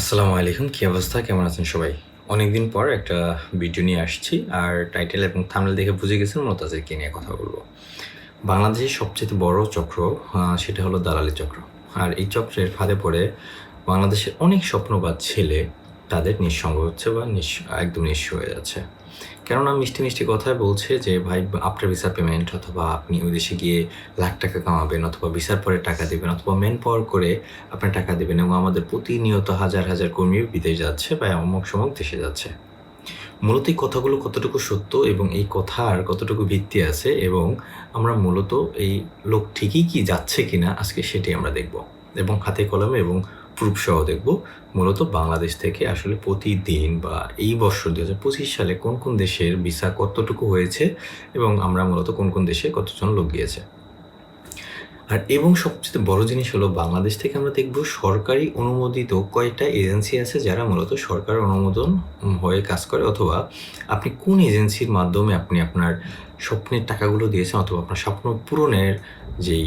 আসসালামু আলাইকুম, কী অবস্থা? কেমন আছেন সবাই? অনেকদিন পর একটা ভিডিও নিয়ে আসছি, আর টাইটেল এবং থামলে দেখে বুঝে গেছেন মতো আছে কি নিয়ে কথা বলব। বাংলাদেশের সবচেয়ে বড় চক্র সেটা হলো দালালি চক্র। আর এই চক্রের ফাঁদে পড়ে বাংলাদেশের অনেক স্বপ্নবাদ ছেলে তাদের নিঃসঙ্গ হচ্ছে বা নিঃস একদম নিঃস্ব হয়ে যাচ্ছে। কেননা মিষ্টি মিষ্টি কথায় বলছে যে, ভাই আফটার ভিসা পেমেন্ট অথবা আপনি ওই দেশে গিয়ে লাখ টাকা কামাবেন অথবা ভিসার পরে টাকা দেবেন অথবা ম্যান পাওয়ার করে আপনি টাকা দেবেন এবং আমাদের প্রতিনিয়ত হাজার হাজার কর্মী বিদেশ যাচ্ছে বা অমুক সমক দেশে যাচ্ছে। মূলত এই কথাগুলো কতটুকু সত্য এবং এই কথার কতটুকু ভিত্তি আছে এবং আমরা মূলত এই লোক ঠিকই কি যাচ্ছে কিনা আজকে সেটি আমরা দেখব এবং হাতে কলমে এবং প্রুফ সহ দেখব। মূলত বাংলাদেশ থেকে আসলে প্রতিদিন বা এই বছর দু হাজার পঁচিশ সালে কোন কোন দেশের ভিসা কতটুকু হয়েছে এবং আমরা মূলত কোন কোন দেশে কতজন লোক গিয়েছে। আর এবং সবচেয়ে বড় জিনিস হলো বাংলাদেশ থেকে আমরা দেখব সরকারি অনুমোদিত কয়টা এজেন্সি আছে যারা মূলত সরকার অনুমোদন হয়ে কাজ করে অথবা আপনি কোন এজেন্সির মাধ্যমে আপনি আপনার স্বপ্নের টাকাগুলো দিয়েছেন অথবা আপনার স্বপ্ন পূরণের যেই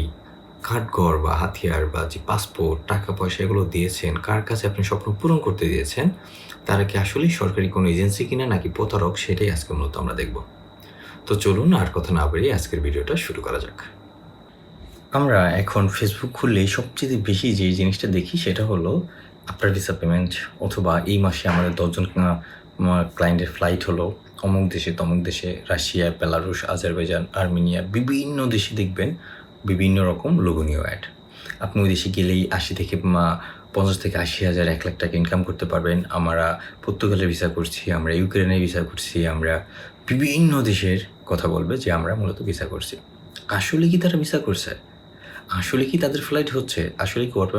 কাঠঘর বা হাতিয়ার বা যে পাসপোর্ট টাকা পয়সা এগুলো দিয়েছেন, কার কাছে আপনি স্বপ্ন পূরণ করতে দিয়েছেন, তারা কি আসলেই সরকারি কোনো এজেন্সি কিনা নাকি প্রতারক, সেটাই আজকে মূলত আমরা দেখব। তো চলুন আর কথা না বাড়িয়ে আজকের ভিডিওটা শুরু করা যাক। আমরা এখন ফেসবুক খুললেই সবচেয়ে বেশি যে জিনিসটা দেখি সেটা হলো আপনার ভিসা পেমেন্ট অথবা এই মাসে আমাদের দশজন ক্লায়েন্টের ফ্লাইট হলো। অমুক দেশে তমুক দেশে, রাশিয়া, বেলারুশ, আজারবাইজান, আর্মেনিয়া বিভিন্ন দেশে দেখবেন বিভিন্ন রকম লোভনীয় অ্যাড আপনি ওই দেশে গেলেই আশি থেকে পঞ্চাশ থেকে আশি হাজার, এক লাখ টাকা ইনকাম করতে পারবেন। আমরা পর্তুগালের ভিসা করছি, আমরা ইউক্রেনের ভিসা করছি, আমরা বিভিন্ন দেশের কথা বলবে যে আমরা মূলত ভিসা করছি। আসলে কি তারা ভিসা করছে? আসলে কি তাদের ফ্লাইট হচ্ছে? আসলে কি ওয়ার্ক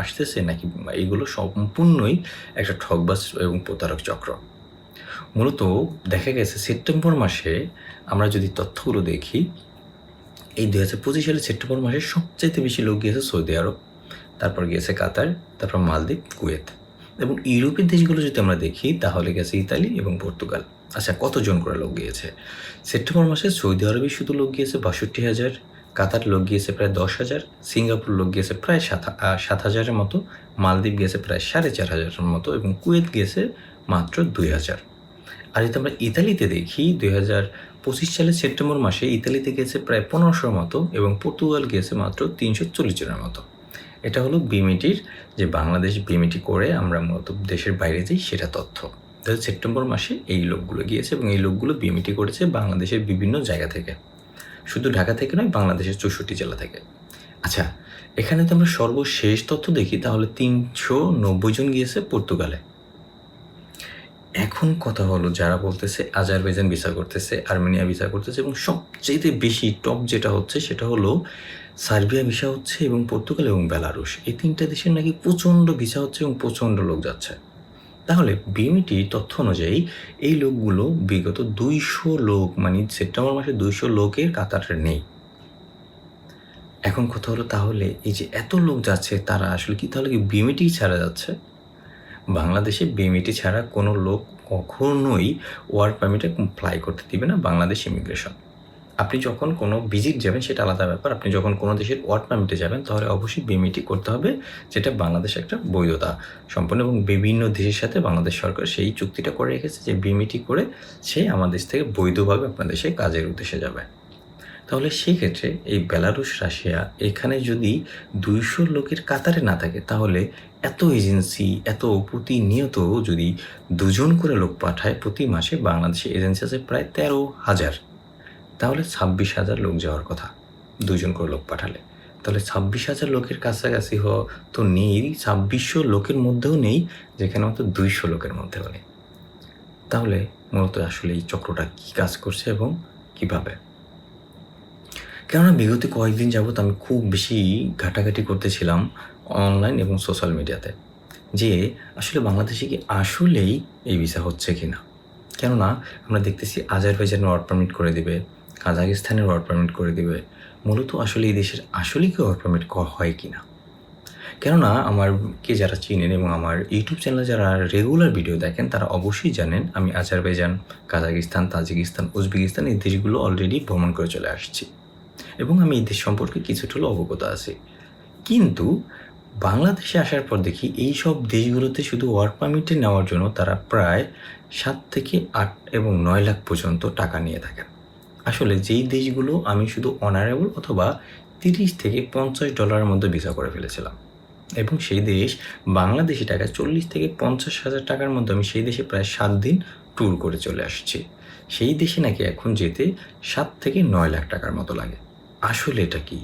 আসতেছে? নাকি এগুলো সম্পূর্ণই একটা ঠকবাজ এবং প্রতারক চক্র? মূলত দেখা গেছে, সেপ্টেম্বর মাসে আমরা যদি তথ্যগুলো দেখি এই দুই হাজার পঁচিশ সালে সেপ্টেম্বর মাসে সবচাইতে বেশি লোক গিয়েছে সৌদি আরব, তারপর গিয়েছে কাতার, তারপর মালদ্বীপ, কুয়েত এবং ইউরোপের দেশগুলো যদি আমরা দেখি, তাহলে গেছে ইতালি এবং পর্তুগাল। আচ্ছা কতজন করে লোক গিয়েছে? সেপ্টেম্বর মাসে সৌদি আরবে শুধু লোক গিয়েছে বাষট্টি হাজার, কাতার লোক গিয়েছে প্রায় দশ হাজার, সিঙ্গাপুর লোক গিয়েছে প্রায় সাত সাত হাজারের মতো, মালদ্বীপ গিয়েছে প্রায় সাড়ে চার হাজারের মতো এবং কুয়েত গিয়েছে মাত্র দুই হাজার। আর যদি আমরা ইতালিতে দেখি, দুই হাজার পঁচিশ সালের সেপ্টেম্বর মাসে ইতালিতে গিয়েছে প্রায় পনেরোশোর মতো এবং পর্তুগাল গিয়েছে মাত্র তিনশো চল্লিশ জনের মতো। এটা হলো বিমিটির যে বাংলাদেশ বিমিটি করে আমরা মূলত দেশের বাইরে যাই সেটা তথ্য। তাহলে সেপ্টেম্বর মাসে এই লোকগুলো গিয়েছে এবং এই লোকগুলো বিমিটি করেছে বাংলাদেশের বিভিন্ন জায়গা থেকে। শুধু ঢাকা থেকে নয়, বাংলাদেশের চৌষট্টি জেলা থেকে। আচ্ছা এখানে তো আমরা সর্বশেষ তথ্য দেখি, তাহলে তিনশো নব্বই জন গিয়েছে পর্তুগালে। এখন কথা হলো যারা বলতেছে আজারবাইজান ভিসা করতেছে, আর্মেনিয়া ভিসা করতেছে এবং সবচেয়ে বেশি টপ যেটা হচ্ছে সেটা হলো সার্বিয়া ভিসা হচ্ছে এবং পর্তুগাল এবং বেলারুশ। এই তিনটা দেশের নাকি প্রচণ্ড ভিসা হচ্ছে এবং প্রচণ্ড লোক যাচ্ছে। তাহলে বিএমটি তথ্য অনুযায়ী এই লোকগুলো বিগত দুইশো লোক মানে সেপ্টেম্বর মাসে দুইশো লোকের কাতারে নেই। এখন কথা হলো তাহলে এই যে এত লোক যাচ্ছে, তারা আসলে কি তাহলে কি বিএমটি ছাড়া যাচ্ছে? বাংলাদেশে বিএমটি ছাড়া কোনো লোক কখনোই ওয়ার্ক পারমিটে ফ্লাই করতে দিবে না বাংলাদেশ ইমিগ্রেশন আপনি যখন কোনো ভিজিট যাবেন, সেটা আলাদা ব্যাপার। আপনি যখন কোনো দেশের ওয়ার্ক পারমিটে যাবেন, তাহলে অবশ্যই বিএমইটি করতে হবে, যেটা বাংলাদেশ একটা বৈধতা সম্পন্ন। এবং বিভিন্ন দেশের সাথে বাংলাদেশ সরকার সেই চুক্তিটা করে রেখেছে যে বিএমইটি করে সে আমাদের দেশ থেকে বৈধভাবে আপনার দেশে কাজের উদ্দেশ্যে যাবে। তাহলে সেক্ষেত্রে এই বেলারুশ, রাশিয়া, এখানে যদি দুইশো লোকের কাতারে না থাকে, তাহলে এত এজেন্সি, এত প্রতিনিয়ত যদি দুজন করে লোক পাঠায় প্রতি মাসে বাংলাদেশে এজেন্সি আছে প্রায় তেরো হাজার। তাহলে ছাব্বিশ হাজার লোক যাওয়ার কথা, দুজন করে লোক পাঠালে। তাহলে ছাব্বিশ হাজার লোকের কাছাকাছি হ তো নেই, ছাব্বিশশো লোকের মধ্যেও নেই, যেখানে মাত্র দুইশো লোকের মধ্যেও নেই। তাহলে মূলত আসলে এই চক্রটা কী কাজ করছে এবং কীভাবে? কেননা বিগত কয়েকদিন যাবত আমি খুব বেশি ঘাটাঘাটি করতেছিলাম অনলাইন এবং সোশ্যাল মিডিয়াতে যে আসলে বাংলাদেশে কি আসলেই এই ভিসা হচ্ছে কি না কেননা আমরা দেখতেছি আজারবাইজানের ওয়ার্ক পারমিট করে দিবে, কাজাকিস্তানের ওয়ার্ক পারমিট করে দিবে, মূলত আসলে এই দেশের আসলেই কি ওয়ার্ক পারমিট হয় কি না কেননা আমারকে যারা চিনেন এবং আমার ইউটিউব চ্যানেলে যারা রেগুলার ভিডিও দেখেন, তারা অবশ্যই জানেন আমি আজারবাইজান, কাজাকিস্তান, তাজিকিস্তান, উজবেকিস্তান এই দেশগুলো অলরেডি ভ্রমণ করে চলে আসছি। এবং আমি এই দেশ সম্পর্কে কিছুটা অবগত আছি। কিন্তু বাংলাদেশে আসার পর দেখি এই সব দেশগুলোতে শুধু ওয়ার্ক পারমিটে নেওয়ার জন্য তারা প্রায় সাত থেকে আট এবং নয় লাখ পর্যন্ত টাকা নিয়ে থাকেন। আসলে যেই দেশগুলো আমি শুধু অনারেবল অথবা তিরিশ থেকে পঞ্চাশ ডলারের মধ্যে ভিসা করে ফেলেছিলাম এবং সেই দেশ বাংলাদেশি টাকা চল্লিশ থেকে পঞ্চাশ হাজার টাকার মধ্যে আমি সেই দেশে প্রায় সাত দিন ট্যুর করে চলে আসছি। সেই দেশে নাকি এখন যেতে সাত থেকে নয় লাখ টাকার মতো লাগে। আসলে এটা কি?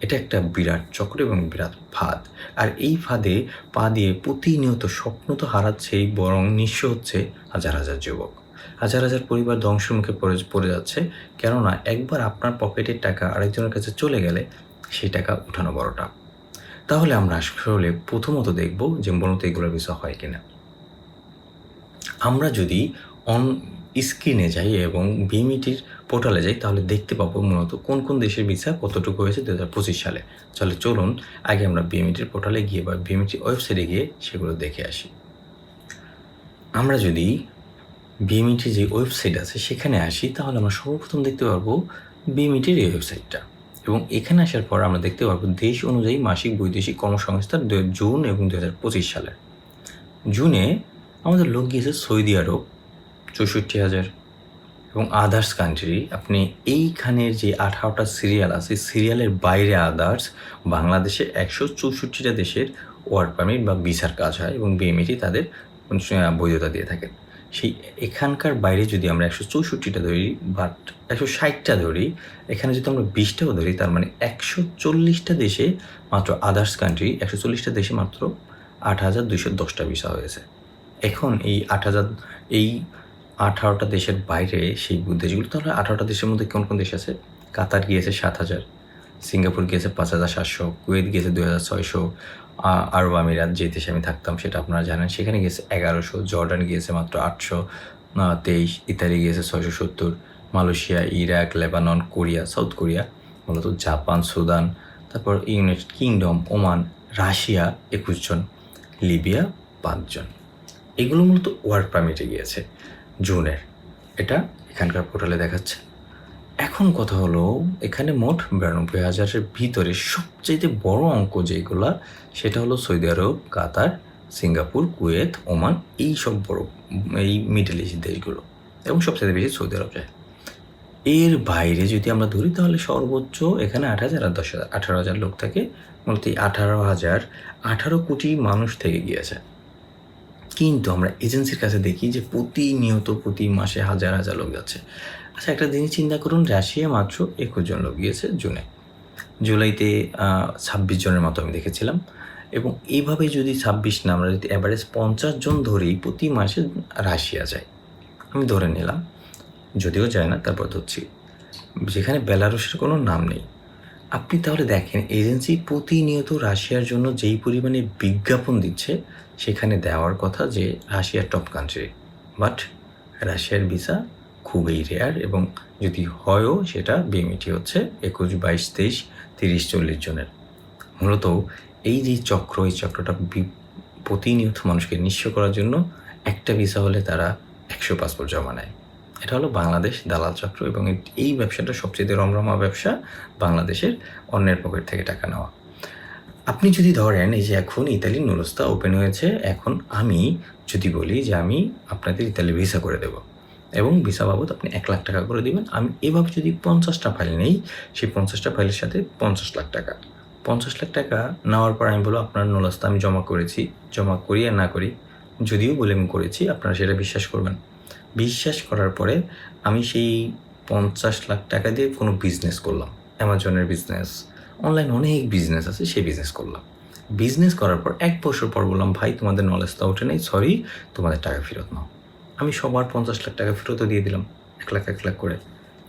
এটা একটা বিরাট চক্র এবং বিরাট ফাঁদ। আর এই ফাঁদে পা দিয়ে প্রতিনিয়ত স্বপ্ন তো হারাচ্ছেই, বরং নিঃস্ব হচ্ছে হাজার হাজার যুবক। হাজার হাজার পরিবার ধ্বংসের মুখে পড়ে পড়ে যাচ্ছে। কেননা একবার আপনার পকেটের টাকা আরেকজনের কাছে চলে গেলে সেই টাকা উঠানো বড়টা। তাহলে আমরা আসলে প্রথমত দেখব যে মূলত এগুলোর বিষয় হয় কিনা। আমরা যদি অন স্ক্রিনে যাই এবং বিএমইটির পোর্টালে যাই, তাহলে দেখতে পাবো মূলত কোন কোন দেশের ভিসা কতটুকু হয়েছে দু হাজার পঁচিশ সালে। তাহলে চলুন আগে আমরা বিএমইটির পোর্টালে গিয়ে বা বিএমইটির ওয়েবসাইটে গিয়ে সেগুলো দেখে আসি। আমরা যদি বিএমইটির যে ওয়েবসাইট আছে সেখানে আসি, তাহলে আমরা সর্বপ্রথম দেখতে পারব বিএমইটির এই ওয়েবসাইটটা এবং এখানে আসার পর আমরা দেখতে পারব দেশ অনুযায়ী মাসিক বৈদেশিক কর্মসংস্থান জুন এবং দু হাজার পঁচিশ সালে জুনে আমাদের লোক গিয়েছে সৌদি আরব, চৌষট্টি হাজার। এবং আদার্স কান্ট্রি আপনি এইখানের যে আঠারোটা সিরিয়াল আছে সিরিয়ালের বাইরে আদার্স বাংলাদেশে একশো চৌষট্টিটা দেশের ওয়ার্ক পারমিট বা ভিসার কাজ হয় এবং বিএমইটি তাদের বৈধতা দিয়ে থাকেন। সেই এখানকার বাইরে যদি আমরা একশো চৌষট্টিটা ধরি বাট একশো ষাটটা ধরি, এখানে যদি আমরা বিশটাও ধরি, তার মানে একশো চল্লিশটা দেশে মাত্র আদার্স কান্ট্রি একশো চল্লিশটা দেশে মাত্র আট হাজার দুইশো দশটা ভিসা হয়েছে। এখন এই আট হাজার, এই আঠারোটা দেশের বাইরে সেই দেশগুলো তাহলে আঠারোটা দেশের মধ্যে কোন কোন দেশ আছে? কাতার গিয়েছে সাত হাজার, সিঙ্গাপুর গিয়েছে পাঁচ হাজার সাতশো, কুয়েত গিয়েছে দুই হাজার ছয়শো আরব আমিরাত যে দেশে আমি থাকতাম সেটা আপনারা জানেন। সেখানে গিয়েছে এগারোশো, জর্ডান গিয়েছে মাত্র আটশো তেইশ, ইতালি গিয়েছে ছয়শো সত্তর, Malaysia, Iraq, Lebanon, Korea, south Korea, মূলত জাপান, সুদান, তারপর ইউনাইটেড কিংডম, ওমান, রাশিয়া একুশ জন, লিবিয়া পাঁচজন এগুলো মূলত ওয়ার্ক পারমিটে গিয়েছে। জুনের। এটা এখানকার পোর্টালে দেখাচ্ছে। এখন কথা হলো, এখানে মোট বিরানব্বই হাজারের ভিতরে সবচেয়ে বড় অঙ্ক যেগুলো, সেটা হলো Saudi Arab, Qatar, Singapore, Kuwait, Oman, এই সব বড়, এই মিডল ইস্ট দেশগুলো, এবং সবচেয়ে বেশি সৌদি আরব যায়। এর বাইরে যদি আমরা ধরি, তাহলে সর্বোচ্চ এখানে আট হাজার আর দশ হাজার, আঠারো হাজার লোক থাকে। মূলত আঠারো হাজার আঠারো কোটি মানুষ থেকে গিয়েছে। কিন্তু আমরা এজেন্সির কাছে দেখি যে প্রতিনিয়ত প্রতি মাসে হাজার হাজার লোক যাচ্ছে। আচ্ছা একটা জিনিস চিন্তা করুন রাশিয়া মাত্র একুশ জন লোক গিয়েছে জুনে। জুলাইতে ছাব্বিশ জনের মতো আমি দেখেছিলাম। এবং এইভাবে যদি ছাব্বিশ না, আমরা যদি অ্যাভারেজ পঞ্চাশ জন ধরেই প্রতি মাসে রাশিয়া যায়। আমি ধরে নিলাম, যদিও যায় না, তারপর ধরছি। যেখানে বেলারুশের কোনো নাম নেই। আপনি তাহলে দেখেন, এজেন্সি প্রতিনিয়ত রাশিয়ার জন্য যেই পরিমাণে বিজ্ঞাপন দিচ্ছে, সেখানে দেওয়ার কথা যে রাশিয়ার টপ কান্ট্রি বাট রাশিয়ার ভিসা খুবই রেয়ার এবং যদি হয়ও সেটা বিএমইটি হচ্ছে একুশ, বাইশ, তেইশ, তিরিশ, চল্লিশ জনের। মূলত এই যে চক্র, এই চক্রটা প্রতিনিয়ত মানুষকে নিঃস্ব করার জন্য একটা ভিসা হলে তারা একশো পাসপোর্ট জমা নেয়। এটা হলো বাংলাদেশ দালাল চক্র এবং এই- ব্যবসাটা সবচেয়ে রমরমা ব্যবসা বাংলাদেশের অন্যের পকেট থেকে টাকা নেওয়া। আপনি যদি ধরেন এই যে এখন ইতালি নুরস্তা ওপেন হয়েছে, এখন আমি যদি বলি যে আমি আপনাদের ইতালি ভিসা করে দেব এবং ভিসা বাবদ আপনি এক লাখ টাকা করে দিবেন, আমি এভাবে যদি পঞ্চাশটা ফাইল নেই, সেই পঞ্চাশটা ফাইলের সাথে পঞ্চাশ লাখ টাকা। পঞ্চাশ লাখ টাকা নেওয়ার পর আমি বলব, আপনার নলস্তা আমি জমা করেছি, জমা করি আর না করি। যদিও বলে আমি করেছি, আপনারা সেটা বিশ্বাস করবেন। বিশ্বাস করার পরে আমি সেই পঞ্চাশ লাখ টাকা দিয়ে কোনো বিজনেস করলাম। অ্যামাজনের বিজনেস অনলাইন অনেক বিজনেস আছে, সেই বিজনেস করলাম। বিজনেস করার পর এক বছর পর বললাম, ভাই, তোমাদের নলেজটা ওঠে নেই সরি তোমাদের টাকা ফেরত নাও। আমি সবার পঞ্চাশ লাখ টাকা ফেরতও দিয়ে দিলাম, এক লাখ এক লাখ করে।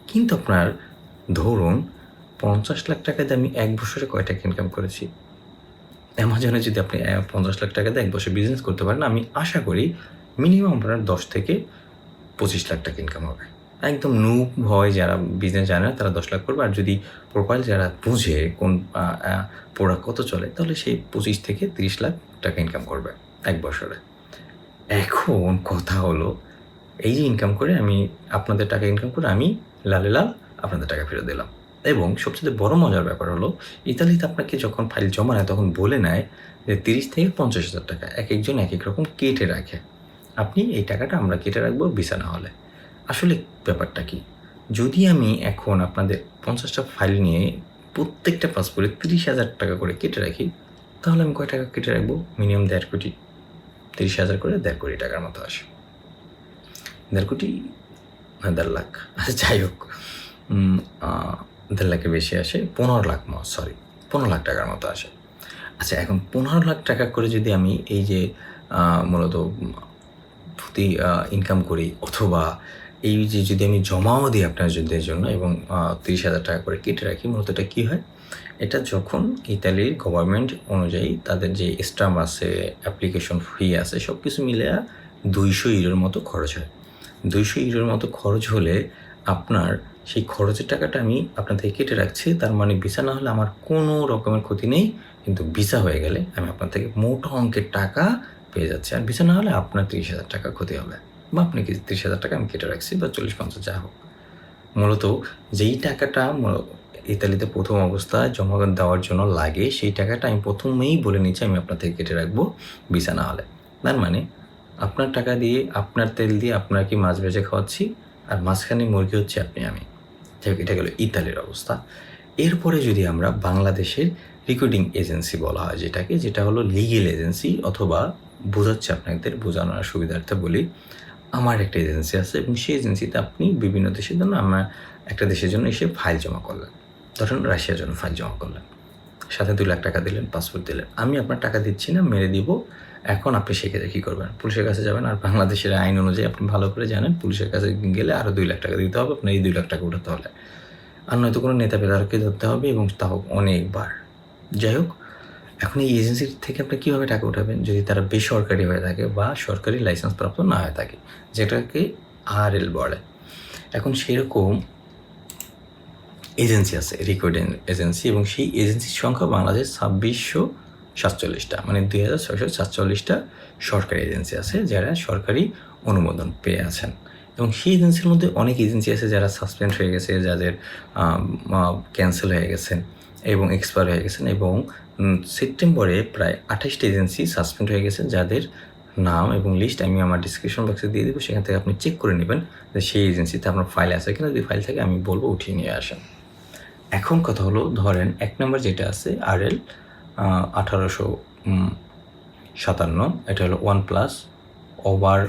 কিন্তু আপনার ধরুন, পঞ্চাশ লাখ টাকা দিয়ে আমি এক বছরে কয় টাকা ইনকাম করেছি? অ্যামাজনে যদি আপনি পঞ্চাশ লাখ টাকা দিয়ে এক বছর বিজনেস করতে পারেন, আমি আশা করি মিনিমাম আপনার দশ থেকে পঁচিশ লাখ টাকা ইনকাম হবে। একদম নুব হয় যারা বিজনেস জানে না, তারা দশ লাখ করবে। আর যদি প্রোফাইল যারা বুঝে কোন প্রোডাক্ট কত চলে, তাহলে সেই পঁচিশ থেকে তিরিশ লাখ টাকা ইনকাম করবে এক বছরে। এখন কথা হলো, এই যে ইনকাম করে আমি আপনাদের টাকা ইনকাম করে আমি লালে লাল আপনাদের টাকা ফেরত দিলাম। এবং সবচেয়ে বড় মজার ব্যাপার হলো, ইতালিতে আপনাকে যখন ফাইল জমা নেয়, তখন বলে নেয় যে তিরিশ থেকে পঞ্চাশ হাজার টাকা, এক একজন এক এক রকম কেটে রাখে। আপনি এই টাকাটা আমরা কেটে রাখব ভিসা না হলে। আসলে ব্যাপারটা কি? যদি আমি এখন আপনাদের পঞ্চাশটা ফাইল নিয়ে প্রত্যেকটা পাসপোর্টে তিরিশ হাজার টাকা করে কেটে রাখি, তাহলে আমি কয় টাকা কেটে রাখব? মিনিমাম দেড় কোটি। তিরিশ হাজার করে দেড় কোটি টাকার মতো আসে। দেড় কোটি? না, দেড় লাখ। আচ্ছা যাই হোক। দেড় লাখে বেশি আসে, পনেরো লাখ সরি পনেরো লাখ টাকার মতো আসে। আচ্ছা এখন পনেরো লাখ টাকা করে যদি আমি এই যে মূলত প্রতি ইনকাম করি অথবা এই যে যদি আমি জমাও দিই আপনার যুদ্ধের জন্য এবং তিরিশ হাজার টাকা করে কেটে রাখি, মূলত এটা কী হয়? এটা যখন ইতালির গভর্নমেন্ট অনুযায়ী তাদের যে স্টাম্প আছে অ্যাপ্লিকেশন ফি আছে সব কিছু মিলে দুইশো ইউরোর মতো খরচ হয়। দুইশো ইউরোর মতো খরচ হলে আপনার সেই খরচের টাকাটা আমি আপনার থেকে কেটে রাখছি, তার মানে ভিসা না হলে আমার কোনো রকমের ক্ষতি নেই, কিন্তু ভিসা হয়ে গেলে আমি আপনার থেকে মোটা অঙ্কের টাকা পেয়ে যাচ্ছে। আর ভিসা না হলে আপনার তিরিশ হাজার টাকা ক্ষতি হবে। বা আপনি কি তিরিশ হাজার টাকা আমি কেটে রাখছি বা চল্লিশ পঞ্চাশ যা হোক। মূলত যেই টাকাটা ইতালিতে প্রথম অবস্থায় জমা দেওয়ার জন্য লাগে, সেই টাকাটা আমি প্রথমেই বলে নিচ্ছি আমি আপনার থেকে কেটে রাখব ভিসা না হলে। তার মানে আপনার টাকা দিয়ে, আপনার তেল দিয়ে আপনাকে মাছ ভেজে খাওয়াচ্ছি, আর মাঝখানে মুরগি হচ্ছে আপনি, আমি। হোক, এটা গেল ইতালির অবস্থা। এরপরে যদি আমরা বাংলাদেশের রেকর্ডিং এজেন্সি বলা হয় যেটাকে, যেটা হলো লিগেল এজেন্সি অথবা বোঝাচ্ছে আপনাদের, বোঝানোর সুবিধার্থে বলি, আমার একটা এজেন্সি আছে এবং সেই এজেন্সিতে আপনি বিভিন্ন দেশের জন্য আমার একটা দেশের জন্য এসে ফাইল জমা করলেন। ধরুন রাশিয়ার জন্য ফাইল জমা করলেন। সাথে দুই লাখ টাকা দিলেন, পাসপোর্ট দিলেন। আমি আপনার টাকা দিচ্ছি না, মেরে দিব। এখন আপনি সেক্ষেত্রে কী করবেন? পুলিশের কাছে যাবেন আর বাংলাদেশের আইন অনুযায়ী আপনি ভালো করে জানেন, পুলিশের কাছে গেলে আরও দুই লাখ টাকা দিতে হবে আপনার এই দুই লাখ টাকা উঠাতে হলে। আর নয়তো কোনো নেতা পেদারকে ধরতে হবে এবং তাও অনেকবার। যাই হোক এখন এই এজেন্সির থেকে আপনি কীভাবে টাকা উঠাবেন? যদি তারা বেসরকারি হয়ে থাকে বা সরকারি লাইসেন্স প্রাপ্ত না হয়ে থাকে, যেটাকে আর এল বলে। এখন সেরকম এজেন্সি আছে রেকর্ড এজেন্সি এবং সেই এজেন্সির সংখ্যা বাংলাদেশ ছাব্বিশশো সাতচল্লিশটা মানে দুই হাজার ছয়শো সাতচল্লিশটা সরকারি এজেন্সি আছে যারা সরকারি অনুমোদন পেয়ে আছেন। এবং সেই এজেন্সির মধ্যে অনেক এজেন্সি আছে যারা সাসপেন্ড হয়ে গেছে, যাদের ক্যান্সেল হয়ে গেছেন এবং এক্সপায়ার হয়ে গেছেন এবং সেপ্টেম্বরে প্রায় আঠাশটি এজেন্সি সাসপেন্ড হয়ে গেছে, যাদের নাম এবং লিস্ট আমি আমার ডিসক্রিপশন বক্সে দিয়ে দেবো, সেখান থেকে আপনি চেক করে নেবেন যে সেই এজেন্সিতে আপনার ফাইল আছে কিনা। যদি ফাইল থাকে, আমি বলব উঠিয়ে নিয়ে আসেন। এখন কথা হলো, ধরেন এক নম্বর যেটা আছে আর এল আঠারোশো সাতান্ন। এটা হলো one plus over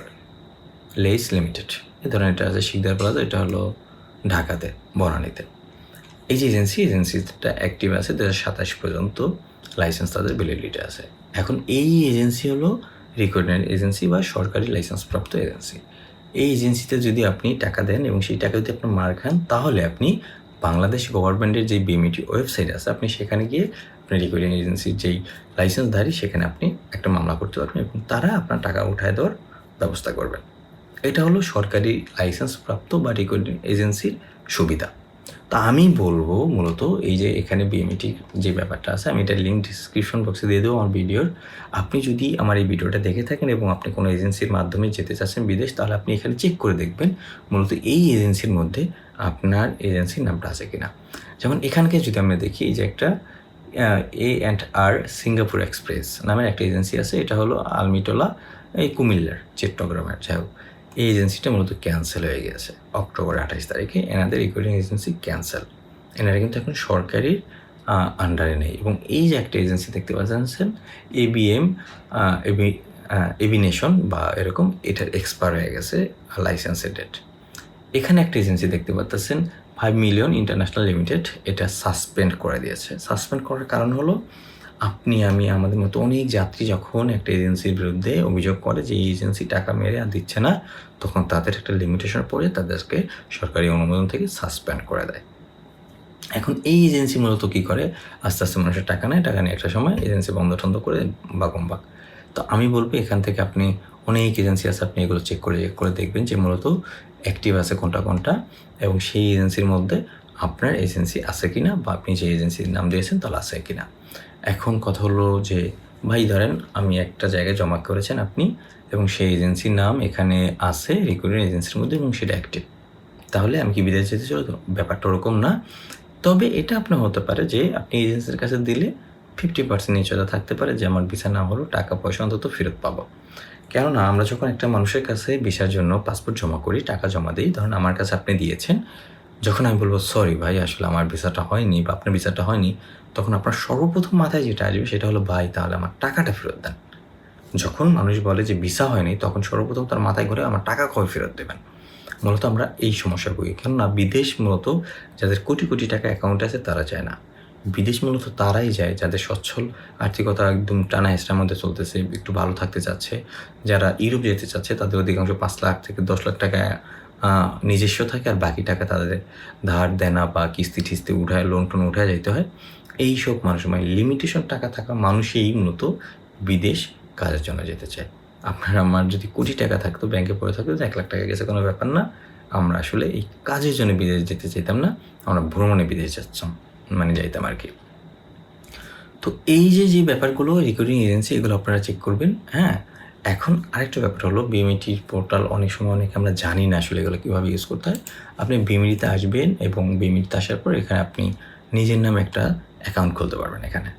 less limited এ ধরনের এটা আছে শিকদার প্লাজা এটা হলো ঢাকাতে, বনানীতে। এই যে এজেন্সি এজেন্সিটা অ্যাক্টিভ আছে দু হাজার সাতাশ পর্যন্ত। লাইসেন্স তাদের ভ্যালিডিটি আছে। এখন এই এজেন্সি হলো রিকগনাইজ এজেন্সি বা সরকারি লাইসেন্স প্রাপ্ত এজেন্সি এই এজেন্সিতে যদি আপনি টাকা দেন এবং সেই টাকা যদি আপনি মার খান, তাহলে আপনি বাংলাদেশ গভর্নমেন্টের যে বিএমইটি ওয়েবসাইট আছে, আপনি সেখানে গিয়ে আপনি রেকর্ডিং এজেন্সির যেই লাইসেন্সধারী সেখানে আপনি একটা মামলা করতে পারবেন এবং তারা আপনার টাকা উঠায় দেওয়ার ব্যবস্থা করবেন। এটা হলো সরকারি লাইসেন্স প্রাপ্ত বা রেকর্ডিং এজেন্সির সুবিধা। তা আমি বলব মূলত এই যে এখানে বিএমইটি যে ব্যাপারটা আছে, আমি এটা লিঙ্ক ডিসক্রিপশন বক্সে দিয়ে দেবো আমার ভিডিওর। আপনি যদি আমার এই ভিডিওটা দেখে থাকেন এবং আপনি কোনো এজেন্সির মাধ্যমে যেতে চাচ্ছেন বিদেশ, তাহলে আপনি এখানে চেক করে দেখবেন মূলত এই এজেন্সির মধ্যে আপনার এজেন্সির নামটা আছে কিনা। যেমন এখানকে যদি আমরা দেখি, এই যে একটা A and R Singapore express নামের একটা এজেন্সি আছে, এটা হলো আলমিটোলা, এই কুমিল্লার, চট্টগ্রামের, যাই হোক। এই এজেন্সিটা মূলত ক্যান্সেল হয়ে গেছে। অক্টোবর আঠাশ তারিখে এনাদের রেকর্ডিং এজেন্সি ক্যান্সেল। এনারা কিন্তু এখন সরকারির আন্ডারে নেই এবং এই যে একটা এজেন্সি দেখতে পাচ্ছেন এবিএম এবি এভিনেশন বা এরকম এটার এক্সপায়ার হয়ে গেছে, লাইসেন্সের ডেট। এখানে একটা এজেন্সি দেখতে পাচ্ছেন, ফাইভ মিলিয়ন ইন্টারন্যাশনাল লিমিটেড, এটা সাসপেন্ড করে দিয়েছে। সাসপেন্ড করার কারণ হলো আপনি, আমি, আমাদের মতো অনেক যাত্রী যখন একটা এজেন্সির বিরুদ্ধে অভিযোগ করে যে এই এজেন্সি টাকা মেরে আর দিচ্ছে না, তখন তাদের একটা লিমিটেশন পড়ে, তাদেরকে সরকারি অনুমোদন থেকে সাসপেন্ড করে দেয়। এখন এই এজেন্সি মূলত কী করে? আস্তে আস্তে মানুষের টাকা নেয়, টাকা নিয়ে একটা সময় এজেন্সি বন্ধ টন্ধ করে বাগম্বাক তো আমি বলব, এখান থেকে আপনি অনেক এজেন্সি আছে, আপনি এগুলো চেক করে চেক করে দেখবেন যে মূলত অ্যাক্টিভ আছে কোনটা কোনটা, এবং সেই এজেন্সির মধ্যে আপনার এজেন্সি আছে কিনা, বা আপনি যে এজেন্সির নাম দিয়েছেন, তাহলে আছে কিনা। এখন কথা হলো যে, ভাই, ধরেন আমি একটা জায়গায় জমা করেছেন আপনি এবং সেই এজেন্সির নাম এখানে আছে রেকর্ডিং এজেন্সির মধ্যে এবং সেটা অ্যাক্টিভ তাহলে আমি কি বিদেশ যেতে চলো ব্যাপারটা ওরকম না। তবে এটা আপনার হতে পারে যে, আপনি এজেন্সির কাছে দিলে ফিফটি পার্সেন্ট নিশ্চয়তা থাকতে পারে যে, আমার ভিসা না হলেও টাকা পয়সা অন্তত ফেরত পাবো। কেননা আমরা যখন একটা মানুষের কাছে ভিসার জন্য পাসপোর্ট জমা করি, টাকা জমা দিই, ধরুন আমার কাছে আপনি দিয়েছেন, যখন আমি বলব সরি ভাই, আসলে আমার ভিসাটা হয়নি বা আপনার ভিসাটা হয়নি তখন আপনার সর্বপ্রথম মাথায় যেটা আসবে সেটা হলো, ভাই, তাহলে আমার টাকাটা ফেরত দেন। যখন মানুষ বলে যে ভিসা হয়নি, তখন সর্বপ্রথম তার মাথায় ঘরে আমার টাকা কবে ফেরত দেবেন? মূলত আমরা এই সমস্যা ভুগি। কেননা বিদেশ মূলত যাদের কোটি কোটি টাকা অ্যাকাউন্ট আছে, তারা চায় না। বিদেশ মূলত তারাই যায় যাদের সচ্ছল আর্থিকতা একদম টানা হেঁচড়ার মধ্যে চলতেছে, একটু ভালো থাকতে চাচ্ছে। যারা ইউরোপ যেতে চাচ্ছে, তাদের অধিকাংশ পাঁচ লাখ থেকে দশ লাখ টাকা নিজস্ব থাকে, আর বাকি টাকা তাদের ধার দেনা বা কিস্তি টিস্তি উঠায় লোন টোন উঠায় যাইতে হয়। এই সব মানুষ মানে লিমিটেশন টাকা থাকা মানুষই মূলত বিদেশ কাজের জন্য যেতে চায়। আপনার, আমার যদি কোটি টাকা থাকতো ব্যাংকে পড়ে থাকতো এক লাখ টাকা গেছে, কোনো ব্যাপার না। আমরা আসলে এই কাজের জন্য বিদেশ যেতে চাইতাম না, আমরা ভ্রমণে বিদেশ যাচ্ছিলাম মানে যাইতাম আর কি। তো এই যে যে ব্যাপারগুলো রেকর্ডিং এজেন্সি এগুলো আপনারা চেক করবেন হ্যাঁ? এখন আরেকটা ব্যাপার হলো বিএমইটির পোর্টাল অনেক সময় অনেকে আমরা জানি না আসলে এগুলো কীভাবে ইউজ করতে হয়। আপনি বিএমইটিতে আসবেন এবং বিএমইটিতে আসার পর এখানে আপনি নিজের নামে একটা অ্যাকাউন্ট খুলতে পারবেন এখানে।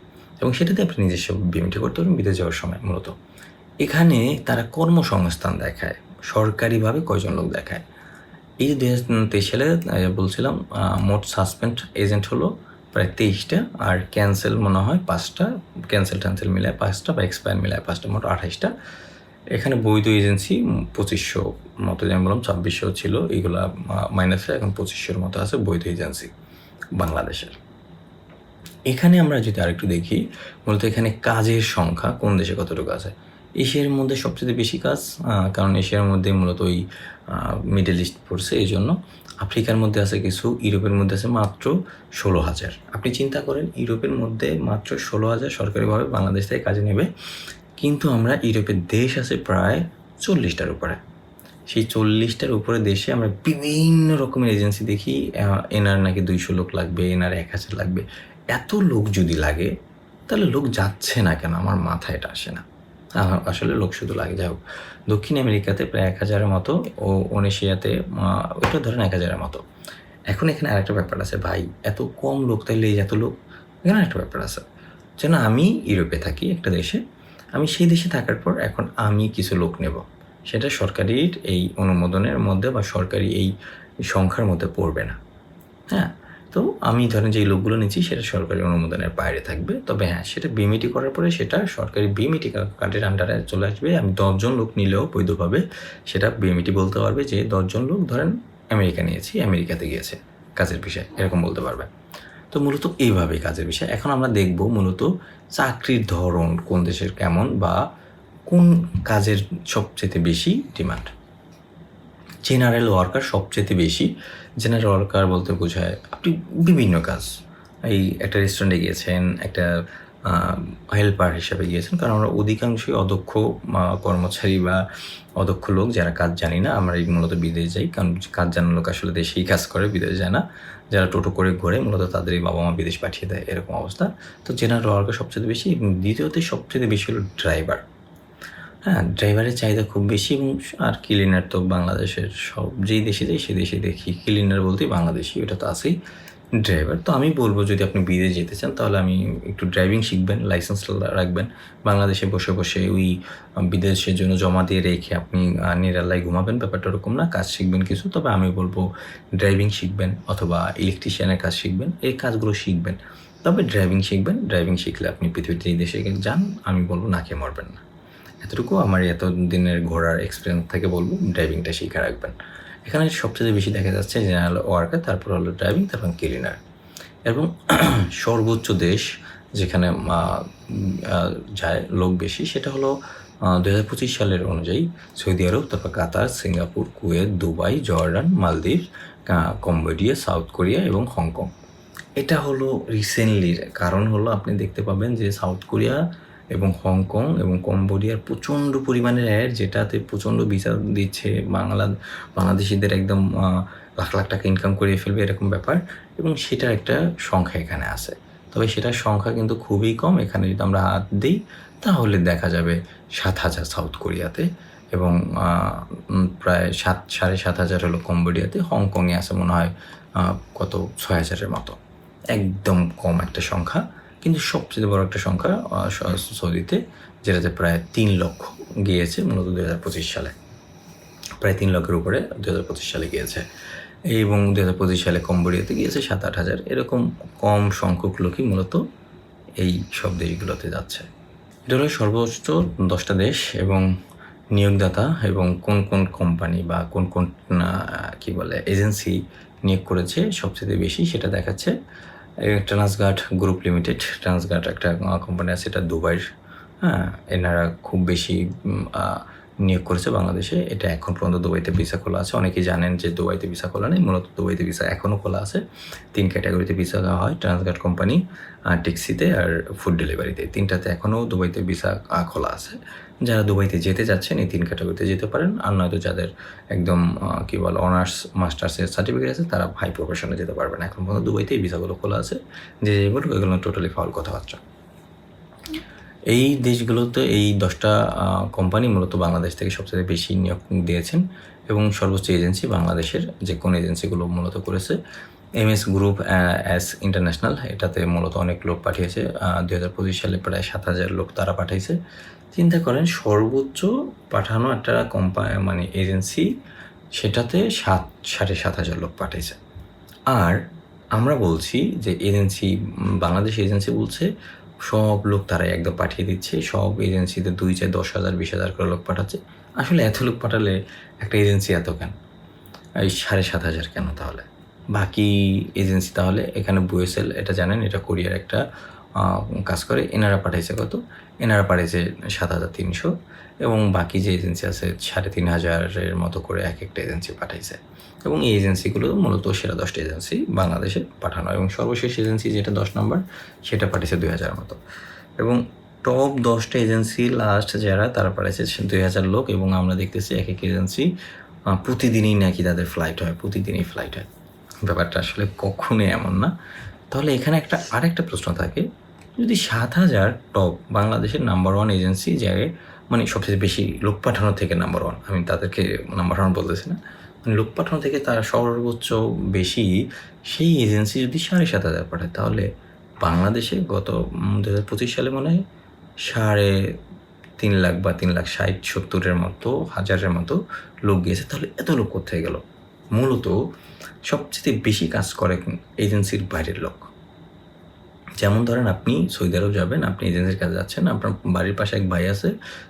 এবং সেটাতে আপনি নিজস্ব বিএমইটি করতে পারবেন, বিদেশ যাওয়ার সময় মূলত। এখানে তারা কর্মসংস্থান দেখায়, সরকারিভাবে কয়জন লোক দেখায়। এই হাজার তেইশ সালে বলছিলাম মোট সাসপেন্ড এজেন্ট হলো প্রায় তেইশটা, আর ক্যান্সেল মনে হয় পাঁচটা ক্যান্সেল ট্যান্সেল মিলায় পাঁচটা বা এক্সপায়ার মিলায় পাঁচটা, মোট আঠাইশটা। এখানে বৈধ এজেন্সি পঁচিশশো মতো, যেমন বললাম, ছাব্বিশশো ছিল এইগুলা মাইনাসে এখন পঁচিশশোর মতো আছে বৈধ এজেন্সি বাংলাদেশের। এখানে আমরা যদি আরেকটু দেখি, মূলত এখানে কাজের সংখ্যা কোন দেশে কতটুকু আছে? এশিয়ার মধ্যে সবচেয়ে বেশি কাজ কারণ এশিয়ার মধ্যে মূলত ওই মিডল ইস্ট পড়ছে এই জন্য। আফ্রিকার মধ্যে আছে কিছু, ইউরোপের মধ্যে আছে মাত্র ষোলো হাজার। আপনি চিন্তা করেন, ইউরোপের মধ্যে মাত্র ষোলো হাজার সরকারিভাবে বাংলাদেশ থেকে কাজে নেবে, কিন্তু আমরা ইউরোপের দেশ আছে প্রায় চল্লিশটার উপরে। সেই চল্লিশটার উপরে দেশে আমরা বিভিন্ন রকমের এজেন্সি দেখি এনার নাকি দুইশো লোক লাগবে, এনার এক হাজার লাগবে। এত লোক যদি লাগে তাহলে লোক যাচ্ছে না কেন? আমার মাথায় এটা আসে না। আহ, আসলে লোক শুধু লাগে। যাই হোক দক্ষিণ আমেরিকাতে প্রায় এক হাজারের মতো ও ওনেশিয়াতে ওইটা ধরেন এক হাজারের মতো। এখন এখানে আরেকটা ব্যাপার আছে ভাই এত কম লোক তাইলে এত লোক? এখানে একটা ব্যাপার আছে। যেন আমি ইউরোপে থাকি একটা দেশে আমি সেই দেশে থাকার পর এখন আমি কিছু লোক নেব। সেটা সরকারির এই অনুমোদনের মধ্যে বা সরকারি এই সংখ্যার মধ্যে পড়বে না। হ্যাঁ? তো আমি ধরেন যে লোকগুলো নিচ্ছি সেটা সরকারি অনুমোদনের বাইরে থাকবে। তবে হ্যাঁ সেটা বিমিটি করার পরে সেটা সরকারি বিমিটি কার্ডের আন্ডারে চলে আসবে। আমি দশজন লোক নিলেও বৈধভাবে সেটা বিমিটি বলতে পারবে যে দশজন লোক ধরেন আমেরিকা নিয়েছি, আমেরিকাতে গিয়েছে কাজের বিষয়, এরকম বলতে পারবে। তো মূলত এইভাবেই কাজের বিষয়। এখন আমরা দেখব মূলত চাকরির ধরন কোন দেশের কেমন বা কোন কাজের সবচেয়ে বেশি ডিমান্ড জেনারেল ওয়ার্কার সবচেয়ে বেশি। জেনারেল ওয়ার্কার বলতে বোঝায় আপনি বিভিন্ন কাজ। এই একটা রেস্টুরেন্টে গিয়েছেন, একটা হেল্পার হিসাবে গিয়েছেন, কারণ আমরা অধিকাংশই অদক্ষ কর্মচারী বা অদক্ষ লোক যারা কাজ জানি না, আমরা এই মূলত বিদেশ যাই, কারণ কাজ জানার লোক আসলে দেশেই কাজ করে, বিদেশ যায় না। যারা টোটো করে ঘোরে, মূলত তাদেরই বাবা মা বিদেশ পাঠিয়ে দেয়, এরকম অবস্থা। তো জেনারেল ওয়ার্কার সবচেয়ে বেশি এবং দ্বিতীয়তে সবচেয়ে বেশি হলো ড্রাইভার হ্যাঁ ড্রাইভারের চাহিদা খুব বেশি এবং আর ক্লিনার তো বাংলাদেশের সব, যেই দেশে যাই সে দেশে দেখি। ক্লিনার বলতেই বাংলাদেশি, ওটা তো আছেই। ড্রাইভার তো আমি বলব যদি আপনি বিদেশ যেতে চান, তাহলে আমি একটু ড্রাইভিং শিখবেন লাইসেন্স রাখবেন। বাংলাদেশে বসে বসে ওই বিদেশের জন্য জমা দিয়ে রেখে আপনি নিরালায় ঘুমাবেন, ব্যাপারটা ওরকম না, কাজ শিখবেন কিছু, তবে আমি বলব ড্রাইভিং শিখবেন অথবা ইলেকট্রিশিয়ানের কাজ শিখবেন, এই কাজগুলো শিখবেন। তবে ড্রাইভিং শিখবেন ড্রাইভিং শিখলে আপনি পৃথিবীতে এই দেশে যান, আমি বলব নাকে মরবেন না। এতটুকু আমার এত দিনের ঘোরার এক্সপিরিয়েন্স থেকে বলব ড্রাইভিংটা শিখে রাখবেন। এখানে সবচেয়ে বেশি দেখা যাচ্ছে জেনারেল ওয়ার্কার তারপর হলো ড্রাইভিং তারপর ক্লিনার এবং সর্বোচ্চ দেশ যেখানে যায় লোক বেশি, সেটা হলো দু হাজার পঁচিশ সালের অনুযায়ী সৌদি আরব, তারপর Qatar, Singapore, Kuwait, Dubai, Jordan, মালদ্বীপ কম্বোডিয়া, সাউথ কোরিয়া এবং হংকং। এটা হলো রিসেন্টলির কারণ হলো আপনি দেখতে পাবেন যে সাউথ কোরিয়া এবং হংকং এবং কম্বোডিয়ার প্রচণ্ড পরিমাণের অ্যাড যেটাতে প্রচণ্ড বিচার দিচ্ছে বাংলা, বাংলাদেশিদের একদম লাখ লাখ টাকা ইনকাম করে ফেলবে এরকম ব্যাপার। এবং সেটার একটা সংখ্যা এখানে আছে। তবে সেটার সংখ্যা কিন্তু খুবই কম। এখানে যদি আমরা হাত দিই, তাহলে দেখা যাবে সাত হাজার সাউথ কোরিয়াতে এবং প্রায় সাত, সাড়ে সাত হাজার হলো কম্বোডিয়াতে। হংকংয়ে আছে মনে হয় কত, ছয় হাজারের মতো। একদম কম একটা সংখ্যা। কিন্তু সবচেয়ে বড় একটা সংখ্যা সৌদিতে, যেটাতে প্রায় তিন লক্ষ গিয়েছে, মূলত দু হাজার পঁচিশ সালে। প্রায় তিন লক্ষের উপরে দু হাজার পঁচিশ সালে গিয়েছে। এবং দু হাজার পঁচিশ সালে কম্বোডিয়াতে গিয়েছে সাত আট হাজার। এরকম কম সংখ্যক লোকই মূলত এই সব দেশগুলোতে যাচ্ছে। এটা হলো সর্বোচ্চ দশটা দেশ এবং নিয়োগদাতা এবং কোন কোন কোম্পানি বা কোন কোন কি বলে, এজেন্সি নিয়োগ করেছে সবচেয়ে বেশি সেটা দেখাচ্ছে। ট্রান্সগার্ড গ্রুপ লিমিটেড ট্রান্সগার্ড একটা কোম্পানি আছে এটা দুবাইয়ের। হ্যাঁ এনারা খুব বেশি নিয়োগ করেছে বাংলাদেশে। এটা এখন পর্যন্ত দুবাইতে ভিসা খোলা আছে। অনেকেই জানেন যে দুবাইতে ভিসা খোলা নেই। মূলত দুবাইতে ভিসা এখনও খোলা আছে। তিন ক্যাটাগরিতে ভিসা দেওয়া হয়। ট্রান্সগার্ড কোম্পানি ট্যাক্সিতে আর ফুড ডেলিভারিতে তিনটাতে এখনও দুবাইতে ভিসা খোলা আছে। যারা দুবাইতে যেতে যাচ্ছেন এই তিন ক্যাটাগরিতে যেতে পারেন। আর নয়তো যাদের একদম কি বলে অনার্স মাস্টার্সের সার্টিফিকেট আছে, তারা হাই প্রফেশনে যেতে পারবেন। এখন পর্যন্ত দুবাইতে এই ভিসাগুলো খোলা আছে। যে যেগুলো, এগুলো টোটালি ফাউল কথাবার্তা। এই দেশগুলোতে এই দশটা কোম্পানি মূলত বাংলাদেশ থেকে সবচেয়ে বেশি নিয়োগ দিয়েছেন এবং সর্বোচ্চ এজেন্সি বাংলাদেশের যে কোন এজেন্সিগুলো মূলত করেছে M S group S international এটাতে মূলত অনেক লোক পাঠিয়েছে দুই হাজার পঁচিশ সালে প্রায় সাত হাজার লোক তারা পাঠিয়েছে। চিন্তা করেন, সর্বোচ্চ পাঠানো একটা কোম্পানি মানে এজেন্সি সেটাতে সাত, সাড়ে সাত হাজার লোক পাঠিয়েছে। আর আমরা বলছি যে এজেন্সি বাংলাদেশ এজেন্সি বলছে সব লোক তারাই একদম পাঠিয়ে দিচ্ছে। সব এজেন্সিতে দুই চার দশ হাজার, বিশ হাজার করে লোক পাঠাচ্ছে। আসলে এত লোক পাঠালে একটা এজেন্সি এত কেন? এই সাড়ে সাত হাজার কেন তাহলে? বাকি এজেন্সি তাহলে এখানে বুয়েসেল, এটা জানেন, এটা কোরিয়ার একটা কাজ করে। এনারা পাঠাইছে কত? এনারা পাঠাইছে সাত হাজার তিনশো এবং বাকি যে এজেন্সি আছে সাড়ে তিন হাজারের মতো করে এক একটা এজেন্সি পাঠাইছে। এবং এই এজেন্সিগুলো মূলত সেরা দশটা এজেন্সি বাংলাদেশে পাঠানো এবং সর্বশেষ এজেন্সি যেটা দশ নম্বর সেটা পাঠিয়েছে দুই হাজার মতো। এবং টপ দশটা এজেন্সি লাস্ট যারা, তারা পাঠিয়েছে দুই হাজার লোক এবং আমরা দেখতেছি এক এক এজেন্সি প্রতিদিনই নাকি তাদের ফ্লাইট হয়, প্রতিদিনই ফ্লাইট হয়। ব্যাপারটা আসলে কখনোই এমন না। তাহলে এখানে একটা আরেকটা প্রশ্ন থাকে। যদি সাত হাজার টপ বাংলাদেশের নাম্বার ওয়ান এজেন্সি যায় মানে সবচেয়ে বেশি লোক পাঠানো থেকে নাম্বার ওয়ান আমি তাদেরকে নাম্বার ওয়ান বলতেছি না মানে লোক পাঠানো থেকে তারা সর্বোচ্চ বেশি সেই এজেন্সি যদি সাড়ে সাত হাজার পাঠায়, তাহলে বাংলাদেশে গত দু হাজার পঁচিশ সালে মনে হয় সাড়ে তিন লাখ বা তিন লাখ ষাট সত্তরের মতো, হাজারের মতো লোক গিয়েছে, তাহলে এত লোক কোথায় গেল? মূলত সবচেয়ে বেশি কাজ করে এজেন্সির বাইরের লোক। যেমন ধরেন আপনি সৌদি আরব যাবেন, আপনি এজেন্সির কাছে যাচ্ছেন, আপনার বাড়ির পাশে এক ভাই আছে,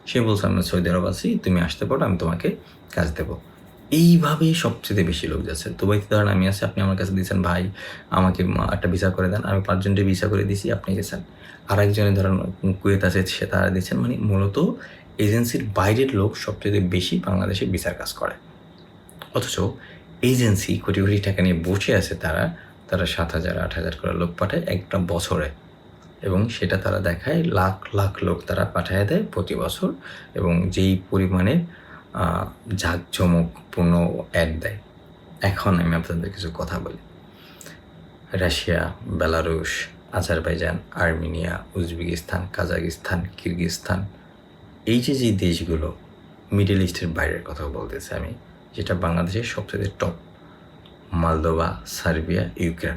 সে বলছে আমরা সৌদি আরব আছি, তুমি আসতে পারো, আমি তোমাকে কাজ দেবো। এইভাবেই সবচেয়ে বেশি লোক যাচ্ছে। দুবাইতে ধরেন আমি আছি, আপনি আমার কাছে দিয়েছেন ভাই, আমাকে একটা ভিসা করে দেন, আমি পাঁচজনকে ভিসা করে দিয়েছি আপনি গেছেন। আর একজনে ধরেন, কুয়েত আছে, সে তারা দিচ্ছেন মানে মূলত এজেন্সির বাইরের লোক সবচেয়ে বেশি বাংলাদেশে ভিসার কাজ করে। অথচ এজেন্সি কোটি কোটি টাকা নিয়ে বসে আছে তারা তারা সাত হাজার, আট হাজার করে লোক পাঠায় একটা বছরে। এবং সেটা তারা দেখায়, লাখ লাখ লোক তারা পাঠিয়ে দেয় প্রতি বছর এবং যেই পরিমাণে ঝাঁকঝমকপূর্ণ অ্যাড দেয়। এখন আমি আপনাদের কিছু কথা বলি। Russia, Belarus, Azerbaijan, Armenia, Uzbekistan, Kazakhstan Kyrgyzstan এই যে যে দেশগুলো, মিডল ইস্টের বাইরের কথা বলতেছি আমি, যেটা বাংলাদেশের সবচেয়ে টপ মালদোভা, সার্বিয়া, ইউক্রেন।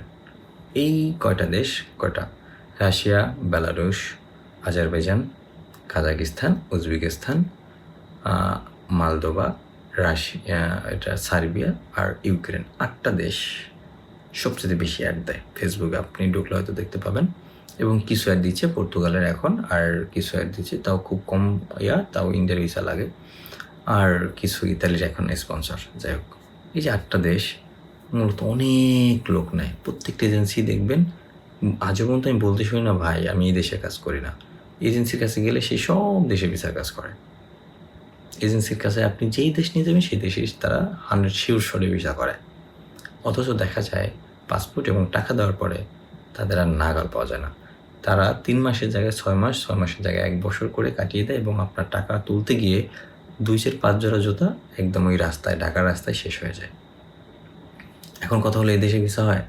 এই কয়টা দেশ, কয়টা? Russia, Belarus, Azerbaijan, Kazakhstan, Uzbekistan Moldova Russia এটা সার্বিয়া আর ইউক্রেন। আটটা দেশ সবচেয়ে বেশি অ্যাড দেয়। ফেসবুকে আপনি ঢুকলে হয়তো দেখতে পাবেন। এবং কিছু অ্যাড দিচ্ছে পর্তুগালের এখন, আর কিছু অ্যাড দিচ্ছে তাও খুব কম ইয়া, তাও ইন্ডিয়ার ভিসা লাগে। আর কিছু ইতালির এখন স্পন্সর যাই হোক। এই যে আটটা দেশ মূলত অনেক লোক নেয়। প্রত্যেকটা এজেন্সি দেখবেন আজও পর্যন্ত আমি বলতে শুনি না, ভাই, আমি এই দেশে কাজ করি না। এজেন্সির কাছে গেলে সেই সব দেশে ভিসা কাজ করে। এজেন্সির কাছে আপনি যেই দেশ নিয়ে যাবেন, সেই দেশে তারা হান্ড্রেড শিওর সরে ভিসা করে। অথচ দেখা যায় পাসপোর্ট এবং টাকা দেওয়ার পরে তাদের আর নাগাল পাওয়া যায় না। তারা তিন মাসের জায়গায় ছয় মাস, ছয় মাসের জায়গায় এক বছর করে কাটিয়ে দেয় এবং আপনার টাকা তুলতে গিয়ে দুই চার পাঁচ জোড়া জোতা একদম ওই রাস্তায়, ঢাকার রাস্তায় শেষ হয়ে যায়। এখন কথা হলো এই দেশে ভিসা হয়?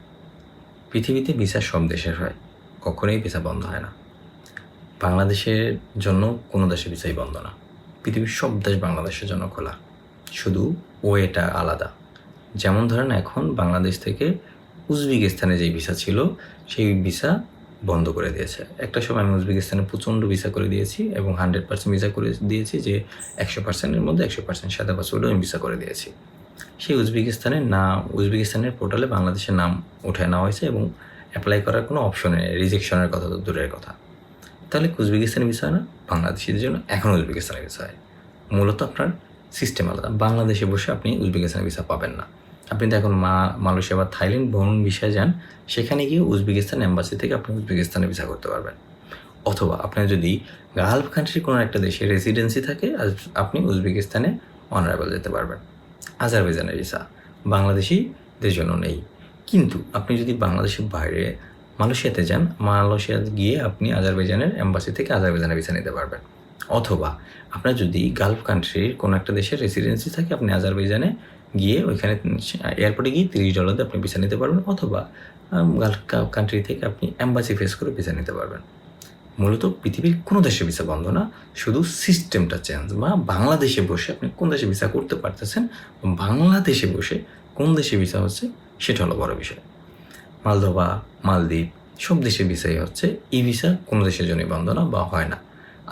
পৃথিবীতে ভিসা সব দেশের হয়। কখনোই ভিসা বন্ধ হয় না। বাংলাদেশের জন্য কোনো দেশে ভিসাই বন্ধ না। পৃথিবীর সব দেশ বাংলাদেশের জন্য খোলা। শুধু ও এটা আলাদা। যেমন ধরেন এখন বাংলাদেশ থেকে উজবেকিস্তানে যেই ভিসা ছিল, সেই ভিসা বন্ধ করে দিয়েছে। একটা সময় আমি উজবেকিস্তানে প্রচণ্ড ভিসা করে দিয়েছি এবং হান্ড্রেড পার্সেন্ট ভিসা করে দিয়েছি যে একশো পার্সেন্টের মধ্যে একশো পার্সেন্ট সাদা পাসওয়ার্ডও আমি ভিসা করে দিয়েছি। সেই উজবেকিস্তানের না উজবেকিস্তানের পোর্টালে বাংলাদেশের নাম উঠে নেওয়া হয়েছে এবং অ্যাপ্লাই করার কোনো অপশন নেই রিজেকশনের কথা তো দূরের কথা। তাহলে উজবেকিস্তানের হয় না? বাংলাদেশিদের জন্য এখন উজবেকিস্তানের বিষয়। মূলত আপনার সিস্টেম আলাদা। বাংলাদেশে বসে আপনি উজবেকিস্তানের ভিসা পাবেন না। আপনি তো এখন মা, মালয়েশিয়া বা থাইল্যান্ড ভ্রমণ ভিসায় যান, সেখানে গিয়ে উজবেকিস্তান এম্বাসি থেকে আপনি উজবেকিস্তানে ভিসা করতে পারবেন। অথবা আপনার যদি গালফ কান্ট্রির কোনো একটা দেশে রেসিডেন্সি থাকে আপনি উজবেকিস্তানে অনারেবল যেতে পারবেন। আজারবাইজানের ভিসা। বাংলাদেশিদের জন্য নেই। কিন্তু আপনি যদি বাংলাদেশের বাইরে মালয়েশিয়াতে যান, মালয়েশিয়া গিয়ে আপনি আজারবাইজানের এম্বাসি থেকে আজারবাইজানের ভিসা নিতে পারবেন। অথবা আপনার যদি গালফ কান্ট্রির কোনো একটা দেশের রেসিডেন্সি থাকে, আপনি আজারবাইজানে গিয়ে ওইখানে এয়ারপোর্টে গিয়ে তিরিশ ডলারে আপনি ভিসা নিতে পারবেন, অথবা গালফ কান্ট্রি থেকে আপনি অ্যাম্বাসি ফেস করে ভিসা নিতে পারবেন। মূলত পৃথিবীর কোনো দেশে ভিসা বন্ধ না, শুধু সিস্টেমটা চেঞ্জ বা বাংলাদেশে বসে আপনি কোন দেশে ভিসা করতে পারতেছেন বাংলাদেশে বসে কোন দেশে ভিসা হচ্ছে সেটা হলো বড় বিষয়। মালদোভা মালদ্বীপ সব দেশে ভিসাই হচ্ছে, ই ভিসা কোনো দেশের জন্যই বন্ধ না বা হয় না।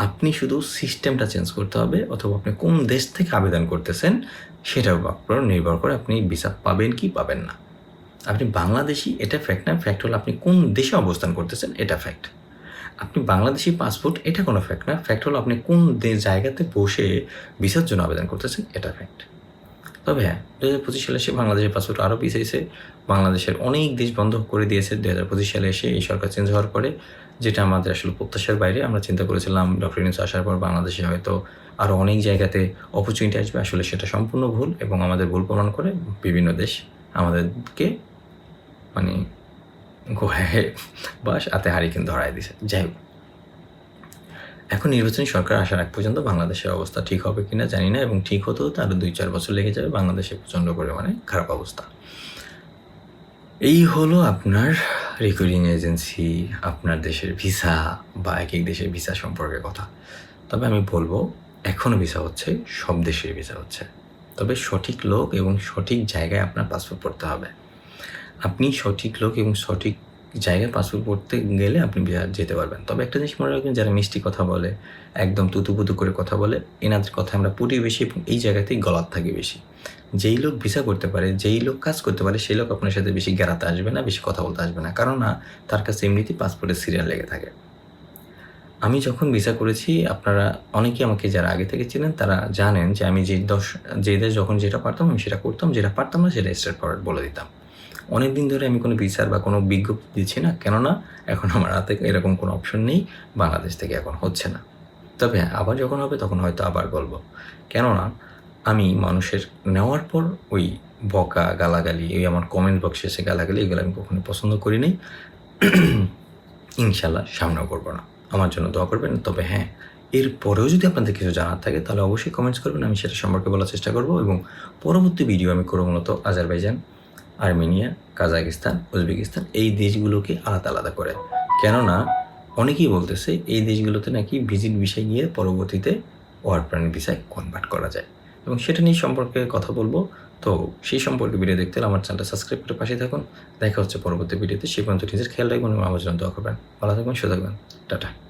আপনি শুধু সিস্টেমটা চেঞ্জ করতে হবে অথবা আপনি কোন দেশ থেকে আবেদন করতেছেন সেটার উপর নির্ভর করে আপনি ভিসা পাবেন কি পাবেন না। আপনি বাংলাদেশি, এটা ফ্যাক্ট না ফ্যাক্ট হলো আপনি কোন দেশে অবস্থান করতেছেন, এটা ফ্যাক্ট আপনি বাংলাদেশি পাসপোর্ট এটা কোনো ফ্যাক্ট না। ফ্যাক্ট হলো আপনি কোন জায়গাতে বসে ভিসার জন্য আবেদন করতেছেন, এটা ফ্যাক্ট তবে হ্যাঁ দু হাজার পঁচিশ সালে এসে বাংলাদেশের পাসপোর্ট আরও পিছিয়েছে বাংলাদেশের অনেক দেশ বন্ধ করে দিয়েছে। দু হাজার পঁচিশ সালে এসে এই সরকার চেঞ্জ হওয়ার পরে যেটা আমাদের আসলে প্রত্যাশার বাইরে, আমরা চিন্তা করেছিলাম ডক্টর ইউনুস আসার পর বাংলাদেশে হয়তো আরও অনেক জায়গাতে অপরচুনিটি আসবে। আসলে সেটা সম্পূর্ণ ভুল এবং আমাদের ভুল প্রমাণ করে বিভিন্ন দেশ আমাদেরকে মানে গোহায় বাস হাতে হারি কিন্তু ধরাই দিছে। যাই হোক। এখন নির্বাচনী সরকার আসার আগ পর্যন্ত বাংলাদেশের অবস্থা ঠিক হবে কিনা জানি না এবং ঠিক হতেও তো আরও দুই চার বছর লেগে যাবে বাংলাদেশে প্রচণ্ড পরিমাণে খারাপ অবস্থা। এই হলো আপনার রেকর্ডিং এজেন্সি আপনার দেশের ভিসা বা এক এক দেশের ভিসা সম্পর্কে কথা। তবে আমি বলব এখনও ভিসা হচ্ছে, সব দেশের ভিসা হচ্ছে। তবে সঠিক লোক এবং সঠিক জায়গায় আপনার পাসপোর্ট পড়তে হবে। আপনি সঠিক লোক এবং সঠিক জায়গায় পাসপোর্ট পড়তে গেলে আপনি যেতে পারবেন। তবে একটা জিনিস মনে রাখবেন, যারা মিষ্টি কথা বলে, একদম তুতুপুতু করে কথা বলে, এনাদের কথা আমরা পড়ি বেশি এবং এই জায়গাতেই গলাত থাকে বেশি। যেই লোক ভিসা করতে পারে, যেই লোক কাজ করতে পারে, সেই লোক আপনার সাথে বেশি গেরাতে আসবে না, বেশি কথা বলতে আসবে না। কারণ না, তার কাছে এমনিতেই পাসপোর্টের সিরিয়াল লেগে থাকে। আমি যখন ভিসা করেছি, আপনারা অনেকেই আমাকে যারা আগে থেকে ছিলেন তারা জানেন যে আমি যে দশ, যে দেশ যখন যেটা পারতাম, আমি সেটা করতাম, যেটা পারতাম না, সেটা স্টেট করার বলে দিতাম। অনেক দিন ধরে আমি কোনো বিচার বা কোনো বিজ্ঞপ্তি দিচ্ছি না, কেননা এখন আমার হাতে এরকম কোনো অপশন নেই, বাংলাদেশ থেকে এখন হচ্ছে না। তবে হ্যাঁ আবার যখন হবে তখন হয়তো আবার বলব। কেননা আমি মানুষের নেওয়ার পর ওই বকা, গালাগালি, ওই আমার কমেন্ট বক্সে এসে গালাগালি, এগুলো আমি কখনো পছন্দ করি নাই। ইনশাল্লাহ সামনেও করব না। আমার জন্য দোয়া করবেন। তবে হ্যাঁ এর পরেও যদি আপনাদের কিছু জানার থাকে, তাহলে অবশ্যই কমেন্টস করবেন। আমি সেটা সম্পর্কে বলার চেষ্টা করব এবং পরবর্তী ভিডিও আমি করব মূলত আজারবাইজান। আর্মেনিয়া, কাজাকিস্তান, উজবেকিস্তান এই দেশগুলোকে আলাদা আলাদা করে। কেননা, অনেকেই বলতেছে এই দেশগুলোতে নাকি ভিজিট বিষয় গিয়ে পরবর্তীতে ওয়ার প্রাণী ভিসায় কনভার্ট করা যায়। এবং সেটা নিয়ে সম্পর্কে কথা বলব। তো সেই সম্পর্কে ভিডিও দেখতে হলে আমার চ্যানেলটা সাবস্ক্রাইব করে পাশে থাকুন। দেখা হচ্ছে পরবর্তী ভিডিওতে। সে পর্যন্ত নিজের খেয়াল রাখবেন এবং আমার জন্য দোয়া করবেন। ভালো থাকবেন থাকবেন। টাটা।